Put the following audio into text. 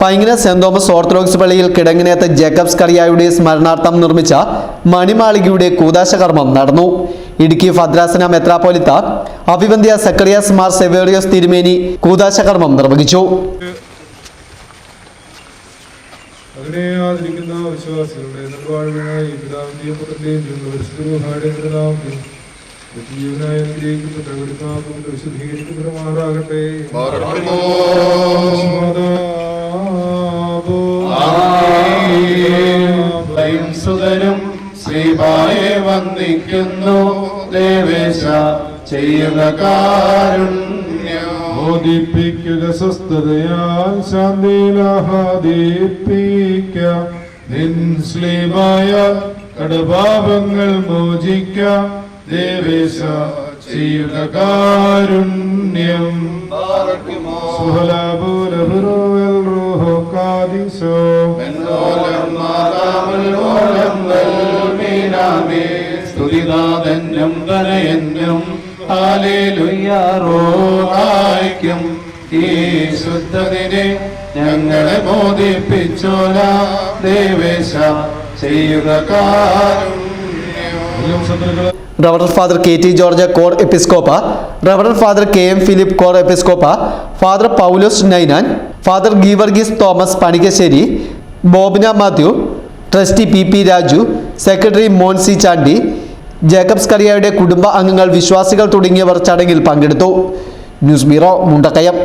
പൈങ്ങിന saint Thomas orthodox പള്ളിയിൽ കിടങ്ങിനേത്ത Jacobs കറിയായുടെ സ്മരണാർത്ഥം നിർമ്മിച്ച മണിമാളികയുടെ കൂതാശകർമ്മം നടന്നു. ഇടുക്കി ഭദ്രാസന മെത്രാപ്പോലിത്ത അഭിവന്ധ്യ സക്കറിയാസ് മാർ സെവേറിയോസ് തിരുമേനി കൂതാശകർമ്മം നിർവഹിച്ചു. വിശ്വാസികളുടെ പിതാവിന്റെയും പുത്രന്റെയും ജീവനായ അനുഗ്രഹിക്കപ്പെട്ട വെളിപ്പാക്കും വിശുദ്ധീകരിക്കപ്പെടുമാറാകട്ടെ ആമേൻ. സുതനും ശ്രീഭായെ വന്ദിക്കുന്നു. ദേവേശ ചെയ്യുന്ന കാരുണ്യം. മോദിപ്പിക്കുക സ്വസ്ഥതയാൽ ശാന്തിയിലാഹാദിപ്പിക്ക നിൻ ശ്ലീമായ കടപാപങ്ങൾ മോചിക്ക. ദേവേശ ചെയ്യുക കാരുണ്യം. സുഹലാഭൂ കാദിസോ സ്തുതിനാഥനും തനയനും ഹാലേലുയ്യാറോഹായിക്കും ഈ ശുദ്ധതിനെ ഞങ്ങളെ മോദിപ്പിച്ചോല ദേവേശ. ചെയ്യുക ശത്രുക്കളെ ഫാദർ കെ ടി ജോർജ് കോർ എപ്പിസ്കോപ്പ. Reverend father K M Philip core എപ്പിസ്കോപ്പ. Father Paulose Ninan. Father Geevarghese Thomas Panikkassery Bobina Mathew trustee P P Raju secretary Monsi Chandy Jacobs കറിയായുടെ കുടുംബ അംഗങ്ങൾ വിശ്വാസികൾ തുടങ്ങിയവർ ചടങ്ങിൽ പങ്കെടുത്തു. News bureau Mundakayam.